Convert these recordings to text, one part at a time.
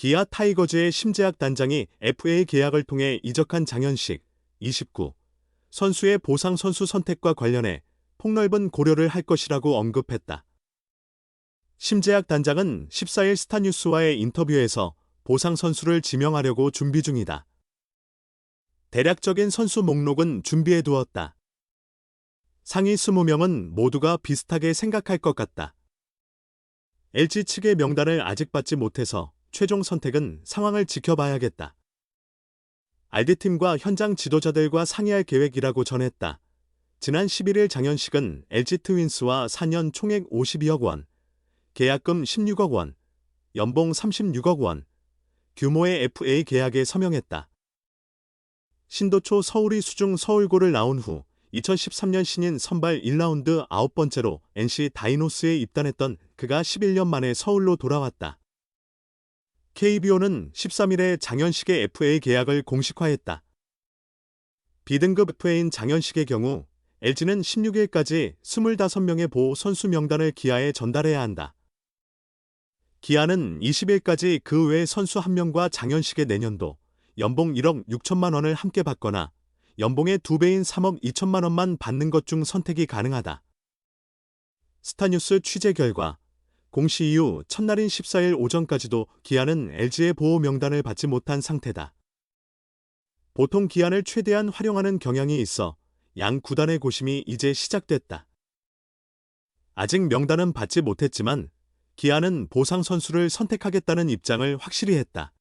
기아 타이거즈의 심재학 단장이 FA 계약을 통해 이적한 장현식 29 선수의 보상 선수 선택과 관련해 폭넓은 고려를 할 것이라고 언급했다. 심재학 단장은 14일 스타뉴스와의 인터뷰에서 보상 선수를 지명하려고 준비 중이다. 대략적인 선수 목록은 준비해 두었다. 상위 20명은 모두가 비슷하게 생각할 것 같다. LG 측의 명단을 아직 받지 못해서 최종 선택은 상황을 지켜봐야겠다. 알디팀과 현장 지도자들과 상의할 계획이라고 전했다. 지난 11일 장현식은 LG 트윈스와 4년 총액 52억 원, 계약금 16억 원, 연봉 36억 원, 규모의 FA 계약에 서명했다. 신도초 서울이 수중 서울고를 나온 후 2013년 신인 선발 1라운드 9번째로 NC 다이노스에 입단했던 그가 11년 만에 서울로 돌아왔다. KBO는 13일에 장현식의 FA 계약을 공식화했다. B등급 FA인 장현식의 경우 LG는 16일까지 25명의 보호 선수 명단을 기아에 전달해야 한다. 기아는 20일까지 그 외 선수 1명과 장현식의 내년도 연봉 1억 6천만 원을 함께 받거나 연봉의 2배인 3억 2천만 원만 받는 것 중 선택이 가능하다. 스타뉴스 취재 결과 공시 이후 첫날인 14일 오전까지도 기아는 LG의 보호 명단을 받지 못한 상태다. 보통 기한을 최대한 활용하는 경향이 있어 양 구단의 고심이 이제 시작됐다. 아직 명단은 받지 못했지만 기아는 보상 선수를 선택하겠다는 입장을 확실히 했다.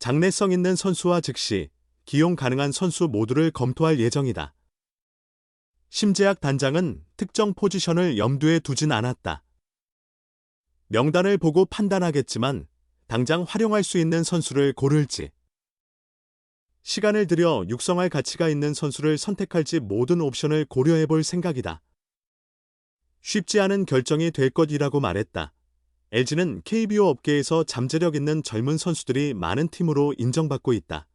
장래성 있는 선수와 즉시 기용 가능한 선수 모두를 검토할 예정이다. 심재학 단장은 특정 포지션을 염두에 두진 않았다. 명단을 보고 판단하겠지만 당장 활용할 수 있는 선수를 고를지, 시간을 들여 육성할 가치가 있는 선수를 선택할지 모든 옵션을 고려해 볼 생각이다. 쉽지 않은 결정이 될 것이라고 말했다. LG는 KBO 업계에서 잠재력 있는 젊은 선수들이 많은 팀으로 인정받고 있다.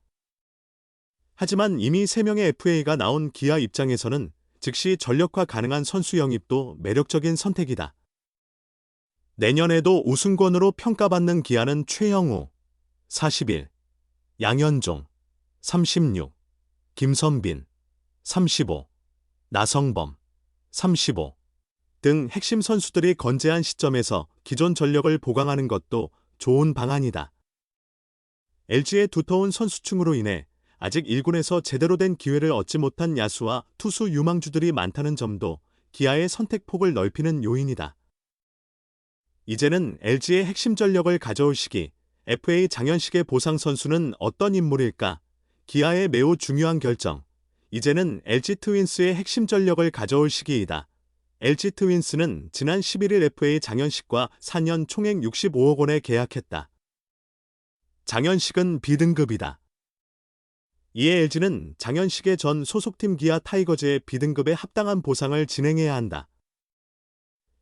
하지만 이미 3명의 FA가 나온 기아 입장에서는 즉시 전력화 가능한 선수 영입도 매력적인 선택이다. 내년에도 우승권으로 평가받는 기아는 최영우, 41, 양현종, 36, 김선빈, 35, 나성범, 35, 등 핵심 선수들이 건재한 시점에서 기존 전력을 보강하는 것도 좋은 방안이다. LG의 두터운 선수층으로 인해 아직 1군에서 제대로 된 기회를 얻지 못한 야수와 투수 유망주들이 많다는 점도 기아의 선택폭을 넓히는 요인이다. 이제는 LG의 핵심 전력을 가져올 시기 FA 장현식의 보상 선수는 어떤 인물일까? 기아의 매우 중요한 결정. 이제는 LG 트윈스의 핵심 전력을 가져올 시기이다. LG 트윈스는 지난 11일 FA 장현식과 4년 총액 65억 원에 계약했다. 장현식은 B등급이다. 이에 LG는 장현식의 전 소속팀 기아 타이거즈의 B등급에 합당한 보상을 진행해야 한다.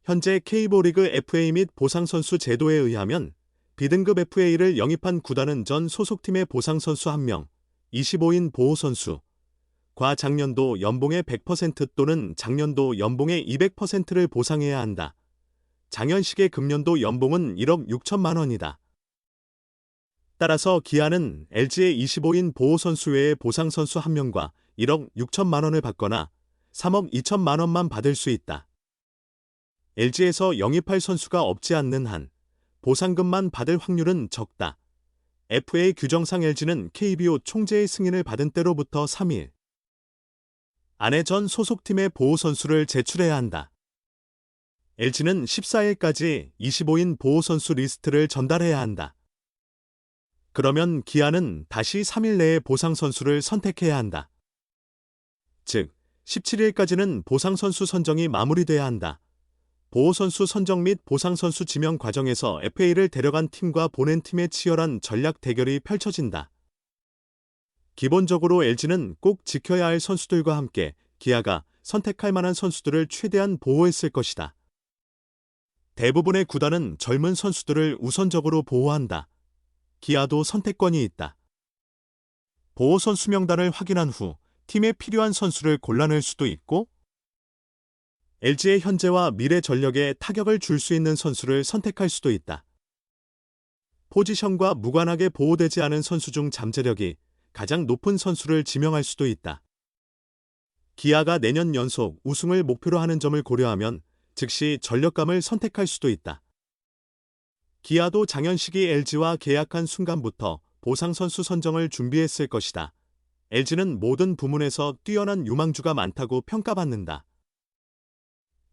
현재 K보리그 FA 및 보상선수 제도에 의하면 B등급 FA를 영입한 구단은 전 소속팀의 보상선수 1명, 25인 보호선수, 과 작년도 연봉의 100% 또는 작년도 연봉의 200%를 보상해야 한다. 장현식의 금년도 연봉은 1억 6천만 원이다. 따라서 기아는 LG의 25인 보호선수 외의 보상선수 1명과 1억 6천만 원을 받거나 3억 2천만 원만 받을 수 있다. LG에서 영입할 선수가 없지 않는 한 보상금만 받을 확률은 적다. FA 규정상 LG는 KBO 총재의 승인을 받은 때로부터 3일 안에 전 소속팀의 보호 선수를 제출해야 한다. LG는 14일까지 25인 보호 선수 리스트를 전달해야 한다. 그러면 기아는 다시 3일 내에 보상 선수를 선택해야 한다. 즉, 17일까지는 보상 선수 선정이 마무리돼야 한다. 보호선수 선정 및 보상선수 지명 과정에서 FA를 데려간 팀과 보낸 팀의 치열한 전략 대결이 펼쳐진다. 기본적으로 LG는 꼭 지켜야 할 선수들과 함께 기아가 선택할 만한 선수들을 최대한 보호했을 것이다. 대부분의 구단은 젊은 선수들을 우선적으로 보호한다. 기아도 선택권이 있다. 보호 선수 명단을 확인한 후 팀에 필요한 선수를 골라낼 수도 있고 LG의 현재와 미래 전력에 타격을 줄 수 있는 선수를 선택할 수도 있다. 포지션과 무관하게 보호되지 않은 선수 중 잠재력이 가장 높은 선수를 지명할 수도 있다. 기아가 내년 연속 우승을 목표로 하는 점을 고려하면 즉시 전력감을 선택할 수도 있다. 기아도 장현식이 LG와 계약한 순간부터 보상 선수 선정을 준비했을 것이다. LG는 모든 부문에서 뛰어난 유망주가 많다고 평가받는다.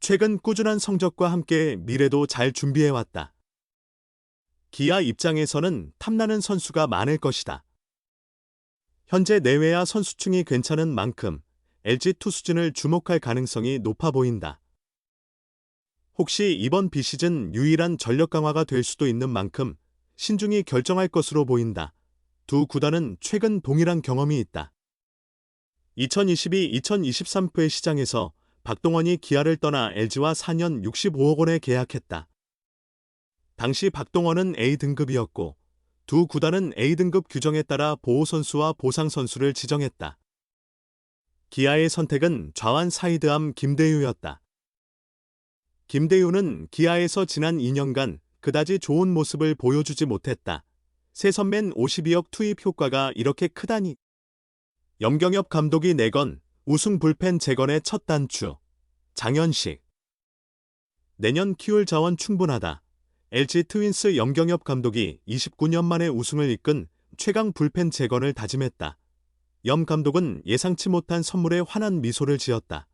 최근 꾸준한 성적과 함께 미래도 잘 준비해왔다. 기아 입장에서는 탐나는 선수가 많을 것이다. 현재 내외야 선수층이 괜찮은 만큼 LG 투수진을 주목할 가능성이 높아 보인다. 혹시 이번 비시즌 유일한 전력 강화가 될 수도 있는 만큼 신중히 결정할 것으로 보인다. 두 구단은 최근 동일한 경험이 있다. 2022-2023회 시장에서 박동원이 기아를 떠나 LG와 4년 65억 원에 계약했다. 당시 박동원은 A등급이었고 두 구단은 A등급 규정에 따라 보호선수와 보상선수를 지정했다. 기아의 선택은 좌완 사이드암 김대유였다. 김대유는 기아에서 지난 2년간 그다지 좋은 모습을 보여주지 못했다. 세선맨 52억 투입 효과가 이렇게 크다니. 염경엽 감독이 내건 우승 불펜 재건의 첫 단추. 장현식. 내년 키울 자원 충분하다. LG 트윈스 염경엽 감독이 29년 만에 우승을 이끈 최강 불펜 재건을 다짐했다. 염 감독은 예상치 못한 선물에 환한 미소를 지었다.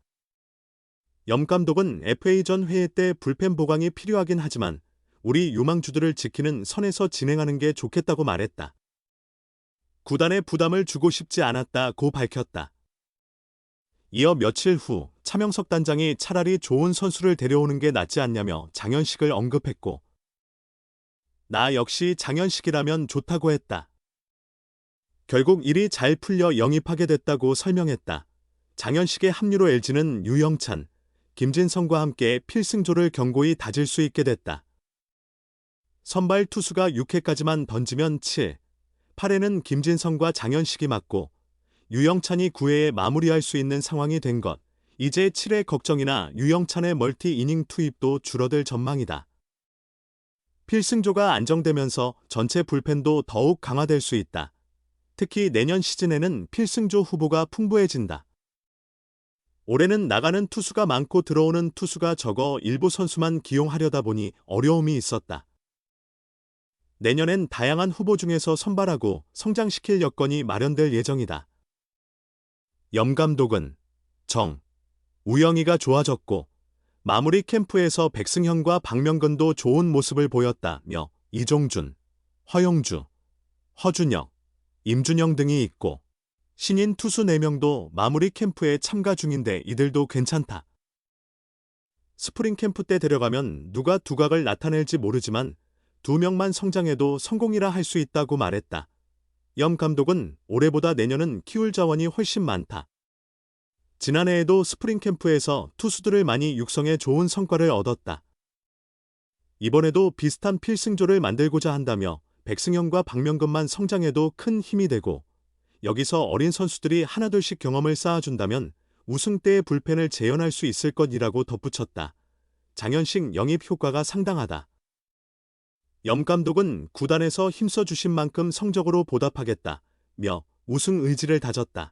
염 감독은 FA전 회의 때 불펜 보강이 필요하긴 하지만 우리 유망주들을 지키는 선에서 진행하는 게 좋겠다고 말했다. 구단에 부담을 주고 싶지 않았다고 밝혔다. 이어 며칠 후 차명석 단장이 차라리 좋은 선수를 데려오는 게 낫지 않냐며 장현식을 언급했고 나 역시 장현식이라면 좋다고 했다. 결국 일이 잘 풀려 영입하게 됐다고 설명했다. 장현식의 합류로 LG는 유영찬, 김진성과 함께 필승조를 견고히 다질 수 있게 됐다. 선발 투수가 6회까지만 던지면 7, 8회는 김진성과 장현식이 맞고 유영찬이 9회에 마무리할 수 있는 상황이 된 것. 이제 7회 걱정이나 유영찬의 멀티 이닝 투입도 줄어들 전망이다. 필승조가 안정되면서 전체 불펜도 더욱 강화될 수 있다. 특히 내년 시즌에는 필승조 후보가 풍부해진다. 올해는 나가는 투수가 많고 들어오는 투수가 적어 일부 선수만 기용하려다 보니 어려움이 있었다. 내년엔 다양한 후보 중에서 선발하고 성장시킬 여건이 마련될 예정이다. 염 감독은 정, 우영이가 좋아졌고 마무리 캠프에서 백승현과 박명근도 좋은 모습을 보였다며 이종준, 허용주, 허준혁, 임준영 등이 있고 신인 투수 4명도 마무리 캠프에 참가 중인데 이들도 괜찮다. 스프링 캠프 때 데려가면 누가 두각을 나타낼지 모르지만 두 명만 성장해도 성공이라 할 수 있다고 말했다. 염 감독은 올해보다 내년은 키울 자원이 훨씬 많다. 지난해에도 스프링 캠프에서 투수들을 많이 육성해 좋은 성과를 얻었다. 이번에도 비슷한 필승조를 만들고자 한다며 백승현과 박명근만 성장해도 큰 힘이 되고 여기서 어린 선수들이 하나둘씩 경험을 쌓아준다면 우승 때의 불펜을 재현할 수 있을 것이라고 덧붙였다. 장현식 영입 효과가 상당하다. 염 감독은 구단에서 힘써 주신 만큼 성적으로 보답하겠다. 며 우승 의지를 다졌다.